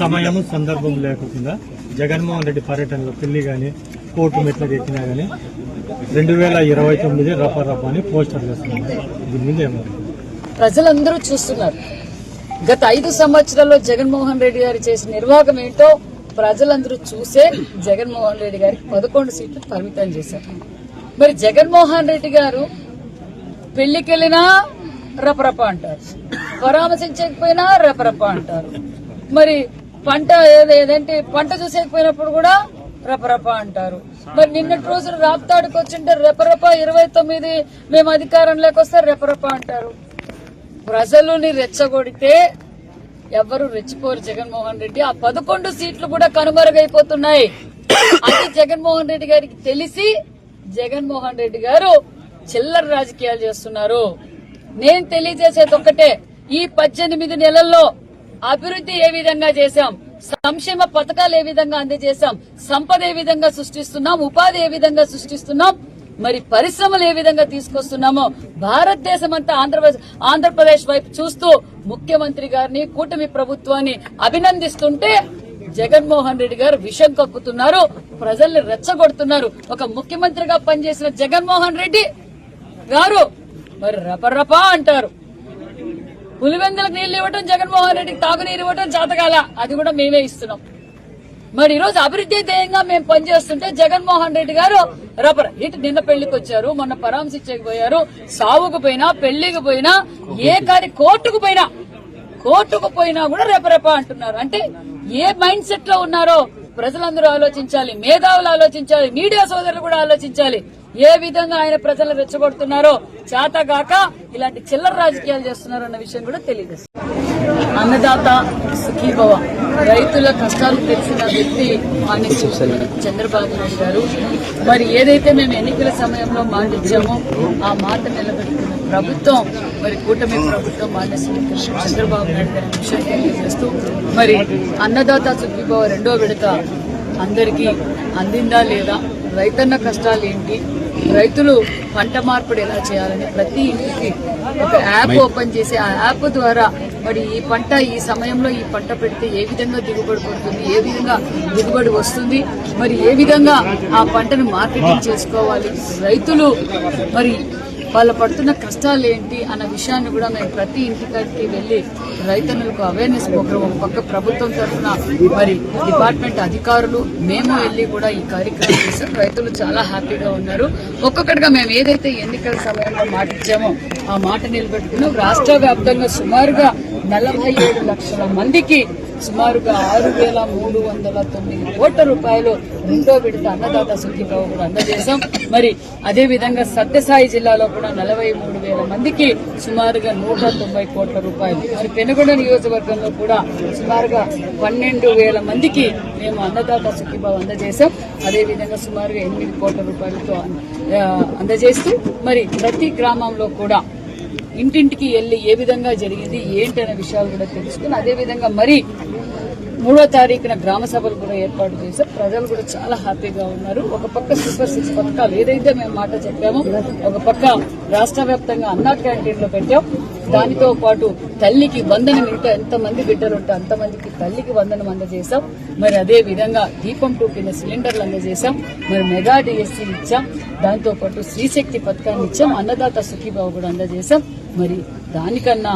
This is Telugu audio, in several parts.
సమయము సందర్భం లేకుండా జగన్మోహన్ రెడ్డి పర్యటనలో పెళ్ళి కానీ కోర్టు మెట్లకు ఎక్కినా కానీ రెండు వేల ఇరవై తొమ్మిది రప అని పోస్టర్ చేస్తున్నారు దీని మీద ప్రజలందరూ చూస్తున్నారు. గత ఐదు సంవత్సరాల్లో జగన్మోహన్ రెడ్డి గారు చేసిన నిర్వాహకం ఏంటో ప్రజలందరూ చూసే జగన్మోహన్ రెడ్డి గారికి పదకొండు సీట్లు పరిమితం చేశారు. మరి జగన్మోహన్ రెడ్డి గారు పెళ్ళికెళ్ళినా రపరప అంటారు. పరామర్శించకపోయినా రపరప అంటారు. మరి పంట ఏదంటే పంట చూసేకపోయినప్పుడు కూడా రపరప అంటారు. మరి నిన్నటి రోజు రాప్తాడుకు వచ్చింటే రెపరప ఇరవై తొమ్మిది మేము అధికారంలోకి వస్తే రెపరప అంటారు. ప్రజలుని రెచ్చగొడితే ఎవ్వరు రెచ్చిపోరు జగన్మోహన్ రెడ్డి. ఆ పదకొండు సీట్లు కూడా కనుమరుగైపోతున్నాయి. అది జగన్మోహన్ రెడ్డి గారికి తెలిసి జగన్మోహన్ రెడ్డి గారు చిల్లర రాజకీయాలు చేస్తున్నారు. నేను తెలియజేసేది ఒక్కటే ఈ పద్దెనిమిది నెలల్లో అభివృద్ధి ఏ విధంగా చేశాం? సంక్షేమ పథకాలు ఏ విధంగా అందజేశాం? సంపద ఏ విధంగా సృష్టిస్తున్నాం? ఉపాధి ఏ విధంగా సృష్టిస్తున్నాం? మరి పరిశ్రమలు ఏ విధంగా తీసుకొస్తున్నామో భారతదేశం అంతా ఆంధ్రప్రదేశ్ ఆంధ్రప్రదేశ్ వైపు చూస్తూ ముఖ్యమంత్రి గారిని కూటమి ప్రభుత్వాన్ని అభినందిస్తుంటే జగన్మోహన్ రెడ్డి గారు విషం కక్కుతున్నారు ప్రజల్ని రెచ్చగొడుతున్నారు. ఒక ముఖ్యమంత్రిగా పనిచేసిన జగన్మోహన్ రెడ్డి గారు మరి రపరపా అంటారు. పులివెందులకు నీళ్ళు ఇవ్వటం జగన్మోహన్ రెడ్డికి తాగునీరు ఇవ్వటం జాతకాల. అది కూడా మేమే ఇస్తున్నాం. మరి ఈ రోజు అభివృద్ధి ధ్యేయంగా మేము పనిచేస్తుంటే జగన్మోహన్ రెడ్డి గారు రబ్బర్ ఇటు నిన్న పెళ్ళికి వచ్చారు మొన్న పరామర్శించకు పోయారు సావుకు పోయినా పెళ్ళికి పోయినా ఏ కాని కోర్టుకు పోయినా కోర్టుకు పోయినా కూడా రెపరెప అంటున్నారు. అంటే ఏ మైండ్ సెట్లో ఉన్నారో ప్రజలందరూ ఆలోచించాలి మేధావులు ఆలోచించాలి మీడియా సోదరులు కూడా ఆలోచించాలి. ఏ విధంగా ఆయన ప్రజలు రెచ్చగొడుతున్నారో చేతగాక ఇలాంటి చిల్లర రాజకీయాలు చేస్తున్నారు అన్న విషయం కూడా తెలియజేస్తుంది. అన్నదాత సుఖీభవ. రైతుల కష్టాలు తెలిసిన వ్యక్తి మాన్య చంద్రబాబు నాయుడు గారు. మరి ఏదైతే మేము ఎన్నికల సమయంలో మాట ఇచ్చామో ఆ మాట నిలబెట్టుకున్న ప్రభుత్వం మరి కూటమి ప్రభుత్వం మాన్య చంద్రబాబు నాయుడు గారి విషయం తెలియజేస్తూ మరి అన్నదాత సుఖీభవ రెండో విడత అందరికీ అందిందా లేదా రైతన్న కష్టాలు ఏంటి? రైతులు పంట మార్పిడి ఎలా చేయాలని ప్రతి ఇంటికి ఒక యాప్ ఓపెన్ చేసి ఆ యాప్ ద్వారా మరి ఈ పంట ఈ సమయంలో ఈ పంట పెడితే ఏ విధంగా దిగుబడి పడుతుంది ఏ విధంగా దిగుబడి వస్తుంది మరి ఏ విధంగా ఆ పంటను మార్కెటింగ్ చేసుకోవాలి? రైతులు మరి వాళ్ళు పడుతున్న కష్టాలు ఏంటి అన్న విషయాన్ని కూడా మేము ప్రతి ఇంటికి వెళ్ళి రైతన్నులకు అవేర్నెస్ ప్రోగ్రామ్ ఒక పక్క ప్రభుత్వం తరఫున మరి డిపార్ట్మెంట్ అధికారులు మేము వెళ్ళి కూడా ఈ కార్యక్రమం చేసాం. రైతులు చాలా హ్యాపీగా ఉన్నారు. ఒక్కొక్కటిగా మేము ఏదైతే ఎన్నికల సమయంలో మాట ఇచ్చామో ఆ మాట నిలబెట్టుకున్నాం. రాష్ట్ర వ్యాప్తంగా సుమారుగా నలభై ఏడు లక్షల మందికి సుమారుగా ఆరు వేల మూడు వందల తొమ్మిది కోట్ల రూపాయలు రెండో విడత అన్నదాత సుఖీభావ కూడా అందజేశాం. మరి అదేవిధంగా సత్యసాయి జిల్లాలో కూడా నలభై మూడు వేల మందికి సుమారుగా నూట తొంభై కోట్ల రూపాయలు. మరి పెనుగొండ నియోజకవర్గంలో కూడా సుమారుగా పన్నెండు వేల మందికి మేము అన్నదాత సుఖీభావ అందజేశాం. అదేవిధంగా సుమారుగా ఎనిమిది కోట్ల రూపాయలతో అందజేస్తూ మరి ప్రతి గ్రామంలో కూడా ఇంటింటికి వెళ్ళి ఏ విధంగా జరిగింది ఏంటి అనే విషయాలు కూడా తెలుసుకుని అదే విధంగా మరి మూడో తారీఖున గ్రామ సభలు కూడా ఏర్పాటు చేశారు. ప్రజలు కూడా చాలా హ్యాపీగా ఉన్నారు. ఒక పక్క సూపర్ సిక్స్ పథకాలు ఏదైతే మేము మాట చెప్పామో ఒక పక్క రాష్ట్ర వ్యాప్తంగా అన్నా క్యాంటీన్లో పెట్టాం. దానితో పాటు తల్లికి వందనం ఇంకా ఎంతమంది బిడ్డలు ఉంటే అంతమందికి తల్లికి వందనం అందజేశాం. మరి అదే విధంగా దీపం టూ కింద సిలిండర్లు అందజేశాం. మరి మెగా డిఎస్సీ ఇచ్చాం. దాంతో పాటు శ్రీశక్తి పథకాన్ని ఇచ్చాం. అన్నదాత సుఖీబాబు కూడా అందజేశాం. మరి దానికన్నా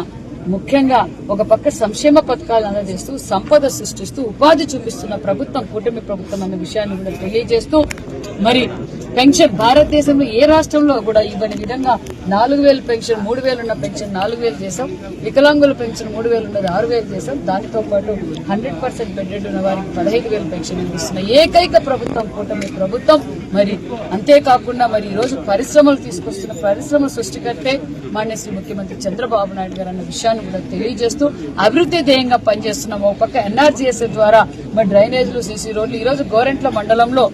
ముఖ్యంగా ఒక పక్క సంక్షేమ పథకాలు అందజేస్తూ సంపద సృష్టిస్తూ ఉపాధి చూపిస్తున్న ప్రభుత్వం కూటమి ప్రభుత్వం అన్న విషయాన్ని కూడా తెలియజేస్తూ మరి పెన్షన్ భారతదేశంలో ఏ రాష్ట్రంలో కూడా ఇవ్వని విధంగా నాలుగు వేలు పెన్షన్ మూడు వేలు ఉన్న పెన్షన్ నాలుగు వేలు చేశాం. వికలాంగుల పెన్షన్ మూడు వేలు ఉన్నది ఆరు వేలు చేశాం. దానితో పాటు హండ్రెడ్ పర్సెంట్ బెడ్డెడ్ ఉన్న వారికి పదహైదు వేలు పెన్షన్ అందిస్తున్న ఏకైక ప్రభుత్వం కూటమి ప్రభుత్వం. మరి అంతేకాకుండా మరి ఈ రోజు పరిశ్రమలు తీసుకొస్తున్న పరిశ్రమల సృష్టికర్తే మాన్య శ్రీ ముఖ్యమంత్రి చంద్రబాబు నాయుడు గారు అన్న విషయాన్ని కూడా తెలియజేస్తూ అభివృద్ధి ధ్యేయంగా పనిచేస్తున్నాం ఒక పక్క ఎన్ఆర్జీఎస్ ద్వారా మరి డ్రైనేజీలు సీసీ రోడ్లు ఈరోజు గోరెంట్ల మండలంలో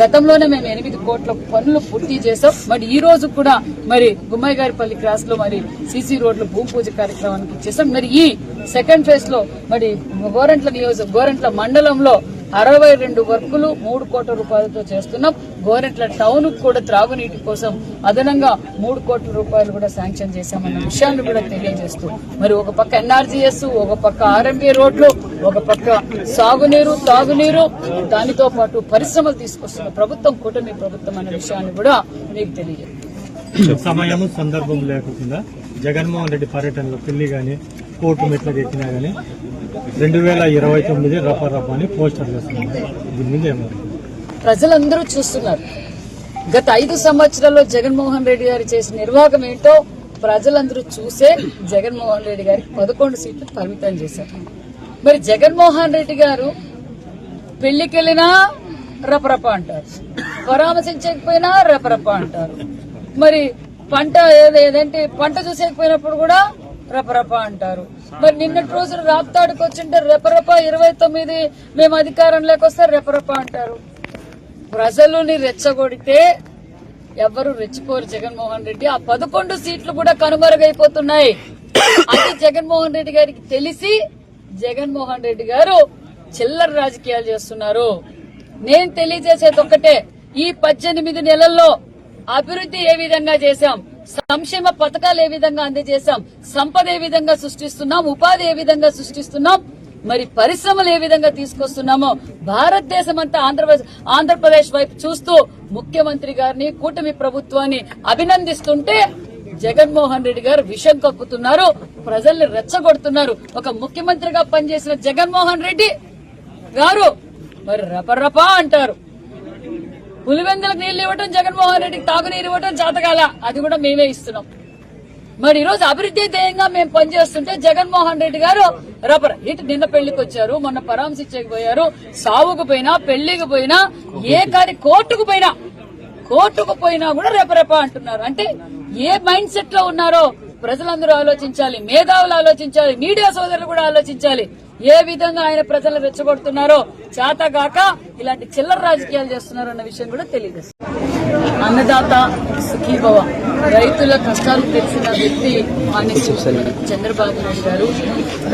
గతంలోనే మేము ఎనిమిది కోట్ల పనులు పూర్తి చేసాం మరి ఈ రోజు కూడా మరి గుమ్మయ్య గారిపల్లి క్రాస్లో మరి సీసీ రోడ్లు భూమి పూజ కార్యక్రమానికి ఇచ్చేసాం మరి ఈ సెకండ్ ఫేజ్లో మరి గోరంట్ల నియోజక గోరంట్ల మండలంలో అరవై రెండు వర్కులు మూడు కోట్ల రూపాయలతో చేస్తున్నాం. గోరెంట్ల టౌన్ కూడా త్రాగునీటి కోసం అదనంగా మూడు కోట్ల రూపాయలు కూడా శాంక్షన్ చేశామన్న విషయాన్ని కూడా తెలియజేస్తూ మరి ఒక పక్క ఎన్ఆర్జీఎస్ ఒక పక్క ఆర్ఎంపీ రోడ్లు ఒక పక్క సాగునీరు తాగునీరు దానితో పాటు పరిశ్రమలు తీసుకొస్తున్న ప్రభుత్వం కూటమి ప్రభుత్వం అనే విషయాన్ని కూడా మీకు తెలియజేస్తుంది. సమయం సందర్భం లేకుండా జగన్మోహన్ రెడ్డి పర్యటనలో పెళ్ళి గాని కోర్టు మెట్లు ఎక్కినా గానీ రెండు వేల ఇరవై తొమ్మిది రఫా రఫా అని పోస్టర్ చేస్తున్నాం దీని మీద ప్రజలందరూ చూస్తున్నారు. గత ఐదు సంవత్సరాల్లో జగన్మోహన్ రెడ్డి గారు చేసిన నిర్వాహకం ఏంటో ప్రజలందరూ చూసే జగన్మోహన్ రెడ్డి గారికి పదకొండు సీట్లు పరిమితం చేశారు. మరి జగన్మోహన్ రెడ్డి గారు పెళ్ళికెళ్ళినా రపరప అంటారు. పరామర్శించకపోయినా రపరప అంటారు. మరి పంట ఏదంటే పంట చూసేకపోయినప్పుడు కూడా రపరప అంటారు. మరి నిన్నటి రోజున రాప్తాడుకు వచ్చింటే రెపరప ఇరవై తొమ్మిది మేము అధికారంలోకి వస్తే రెపరప అంటారు. ప్రజలని రెచ్చగొడితే ఎవరు రెచ్చిపోరు జగన్మోహన్ రెడ్డి. ఆ పదకొండు సీట్లు కూడా కనుమరుగైపోతున్నాయి. అది జగన్మోహన్ రెడ్డి గారికి తెలిసి జగన్మోహన్ రెడ్డి గారు చిల్లర రాజకీయాలు చేస్తున్నారు. నేను తెలియజేసేది ఒక్కటే ఈ పద్దెనిమిది నెలల్లో అభివృద్ధి ఏ విధంగా చేశాం? సంక్షేమ పథకాలు ఏ విధంగా అందజేశాం? సంపద ఏ విధంగా సృష్టిస్తున్నాం? ఉపాధి ఏ విధంగా సృష్టిస్తున్నాం? మరి పరిశ్రమలు ఏ విధంగా తీసుకొస్తున్నామో భారతదేశం అంతా ఆంధ్రప్రదేశ్ ఆంధ్రప్రదేశ్ వైపు చూస్తూ ముఖ్యమంత్రి గారిని కూటమి ప్రభుత్వాన్ని అభినందిస్తుంటే జగన్మోహన్ రెడ్డి గారు విషం కక్కుతున్నారు ప్రజల్ని రెచ్చగొడుతున్నారు. ఒక ముఖ్యమంత్రిగా పనిచేసిన జగన్మోహన్ రెడ్డి గారు మరి రపరపా అంటారు. పులివెందులకు నీళ్ళు ఇవ్వటం జగన్మోహన్ రెడ్డికి తాగునీరు ఇవ్వటం జాతకాల. అది కూడా మేమే ఇస్తున్నాం. మరి ఈ రోజు అభివృద్ధి ధ్యేయంగా మేము పనిచేస్తుంటే జగన్మోహన్ రెడ్డి గారు రబర్ ఇటు నిన్న పెళ్ళికి వచ్చారు మొన్న పరామర్శించకి పోయారు సావుకు పోయినా పెళ్ళికి పోయినా ఏ కాని కోర్టుకు పోయినా కోర్టుకు పోయినా కూడా రెపరెప అంటున్నారు. అంటే ఏ మైండ్ సెట్లో ఉన్నారో ప్రజలందరూ ఆలోచించాలి మేధావులు ఆలోచించాలి మీడియా సోదరులు కూడా ఆలోచించాలి. ఏ విధంగా ఆయన ప్రజలను రెచ్చగొడుతున్నారో చేతగాక ఇలాంటి చిల్లర రాజకీయాలు చేస్తున్నారు అన్న విషయం కూడా తెలియజేస్తారు అన్నదాత సుఖీభవ. రైతుల కష్టాలు తెలిసిన వ్యక్తి మాన్య చంద్రబాబు నాయుడు గారు.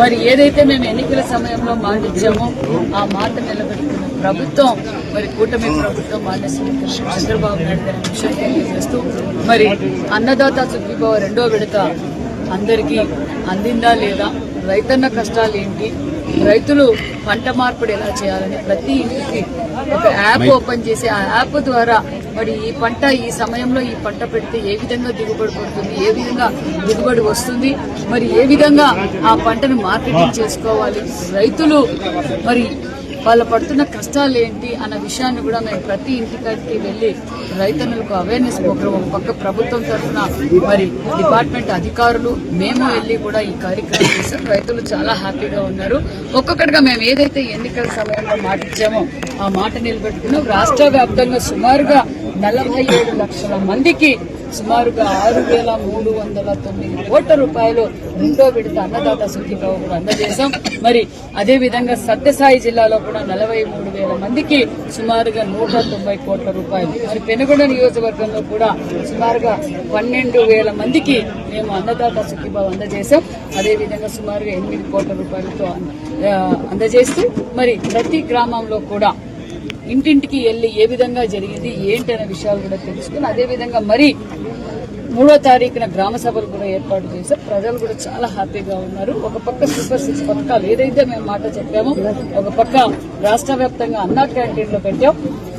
మరి ఏదైతే మేము ఎన్నికల సమయంలో మాట ఇచ్చామో ఆ మాట నిలబెట్టుకున్న ప్రభుత్వం మరి కూటమి ప్రభుత్వం మాన్య చంద్రబాబు నాయుడు గారి విషయం తెలియజేస్తూ మరి అన్నదాత సుఖీభవ రెండో విడత అందరికీ అందిందా లేదా? రైతన్న కష్టాలు ఏంటి? రైతులు పంట మార్పిడి ఎలా చేయాలని ప్రతి ఇంటికి ఒక యాప్ ఓపెన్ చేసి ఆ యాప్ ద్వారా మరి ఈ పంట ఈ సమయంలో ఈ పంట పెడితే ఏ విధంగా దిగుబడి పడుతుంది ఏ విధంగా దిగుబడి వస్తుంది మరి ఏ విధంగా ఆ పంటను మార్కెటింగ్ చేసుకోవాలి? రైతులు మరి వాళ్ళు పడుతున్న కష్టాలు ఏంటి అన్న విషయాన్ని కూడా మేము ప్రతి ఇంటికాడికి వెళ్ళి రైతన్నులకు అవేర్నెస్ ప్రోగ్రామ్ ఒక పక్క ప్రభుత్వం తరఫున మరి డిపార్ట్మెంట్ అధికారులు మేము వెళ్ళి కూడా ఈ కార్యక్రమం చేసాం. రైతులు చాలా హ్యాపీగా ఉన్నారు. ఒక్కొక్కటిగా మేము ఏదైతే ఎన్నికల సమయంలో మాట ఇచ్చామో ఆ మాట నిలబెట్టుకున్నాం. రాష్ట్ర వ్యాప్తంగా సుమారుగా నలభై ఏడు లక్షల మందికి సుమారుగా ఆరు వేల మూడు వందల తొమ్మిది కోట్ల రూపాయలు రెండో విడత అన్నదాత సుఖీభావ కూడా అందజేశాం. మరి అదే విధంగా సత్యసాయి జిల్లాలో కూడా నలభై మూడు వేల మందికి సుమారుగా నూట తొంభై కోట్ల రూపాయలు. మరి పెనుగొండ నియోజకవర్గంలో కూడా సుమారుగా పన్నెండు వేల మందికి మేము అన్నదాత సుఖీభావ అందజేశాం. అదేవిధంగా సుమారుగా ఎనిమిది కోట్ల రూపాయలతో అందజేస్తూ మరి ప్రతి గ్రామంలో కూడా ఇంటింటికి వెళ్ళి ఏ విధంగా జరిగింది ఏంటి అనే విషయాలు కూడా తెలుసుకుని అదేవిధంగా మరి మూడో తారీఖున గ్రామ సభలు కూడా ఏర్పాటు చేశారు. ప్రజలు కూడా చాలా హ్యాపీగా ఉన్నారు. ఒక పక్క సూపర్ సిక్స్ పథకాలు ఏదైతే మేము మాట చెప్పామో ఒక పక్క రాష్ట్ర వ్యాప్తంగా అన్నా క్యాంటీన్లో పెట్టాం.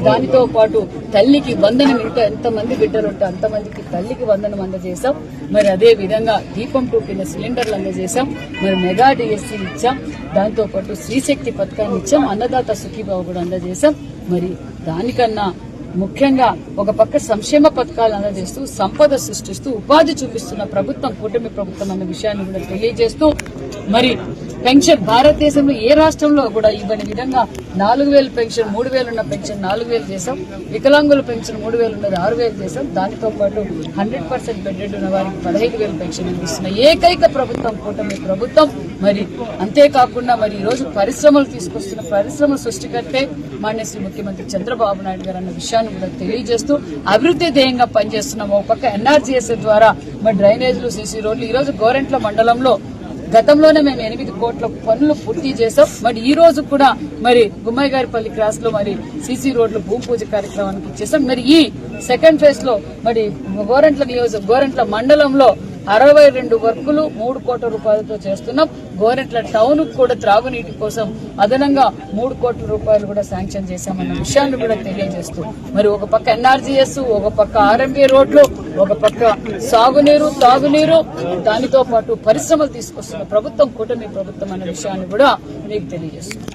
దానితో పాటు తల్లికి వందనం ఇంకా ఎంతమంది బిడ్డలు ఉంటే అంతమందికి తల్లికి వందనం అందజేశాం. మరి అదే విధంగా దీపం టూ కింద సిలిండర్లు అందజేశాం. మరి మెగా డిఎస్సీ ఇచ్చాం. దాంతో పాటు శ్రీశక్తి పథకాన్ని ఇచ్చాం. అన్నదాత సుఖీబాబు కూడా అందజేశాం. మరి దానికన్నా ముఖ్యంగా ఒక పక్క సంక్షేమ పథకాలు అందజేస్తూ సంపద సృష్టిస్తూ ఉపాధి చూపిస్తున్న ప్రభుత్వం కూటమి ప్రభుత్వం అన్న విషయాన్ని కూడా తెలియజేస్తూ మరి పెన్షన్ భారతదేశంలో ఏ రాష్ట్రంలో కూడా ఇవ్వని విధంగా నాలుగు వేలు పెన్షన్ మూడు వేలు ఉన్న పెన్షన్ నాలుగు వేలు చేసాం వికలాంగుల పెన్షన్ మూడు వేలు ఉన్నది ఆరు వేలు చేసాం దానితో పాటు హండ్రెడ్ పర్సెంట్ బెడ్డెడ్ ఉన్న వారికి పదహైదు వేలు పెన్షన్ అందిస్తున్న ఏకైక ప్రభుత్వం కూటమి ప్రభుత్వం. మరి అంతేకాకుండా మరి ఈ రోజు పరిశ్రమలు తీసుకొస్తున్న పరిశ్రమ సృష్టికర్తే మాన్య శ్రీ ముఖ్యమంత్రి చంద్రబాబు నాయుడు గారు అన్న విషయాన్ని కూడా తెలియజేస్తూ అభివృద్ధి ధ్యేయంగా పనిచేస్తున్నాం ఒక పక్క ఎన్ఆర్జీఎస్ ద్వారా మరి డ్రైనేజీలు సీసీ రోడ్లు ఈ రోజు గోరెంట్ల మండలంలో గతంలోనే మేము ఎనిమిది కోట్ల పనులు పూర్తి చేసాం మరి ఈ రోజు కూడా మరి గుమ్మాయిగారిపల్లి క్రాస్లో మరి సీసీ రోడ్లు భూమి పూజ కార్యక్రమానికి చేసాం మరి ఈ సెకండ్ ఫేజ్లో మరి గోరంట్ల నియోజక గోరంట్ల మండలంలో అరవై రెండు వర్కులు మూడు కోట్ల రూపాయలతో చేస్తున్నాం. గోరెట్ల టౌన్ కూడా త్రాగునీటి కోసం అదనంగా మూడు కోట్ల రూపాయలు కూడా శాంక్షన్ చేశామన్న విషయాన్ని కూడా తెలియజేస్తూ మరి ఒక పక్క ఎన్ఆర్జీఎస్ ఒక పక్క ఆర్ఎంఏ రోడ్లు ఒక పక్క సాగునీరు తాగునీరు దానితో పాటు పరిశ్రమలు తీసుకొస్తున్న ప్రభుత్వం కూటమి ప్రభుత్వం అన్న విషయాన్ని కూడా మీకు తెలియజేస్తుంది.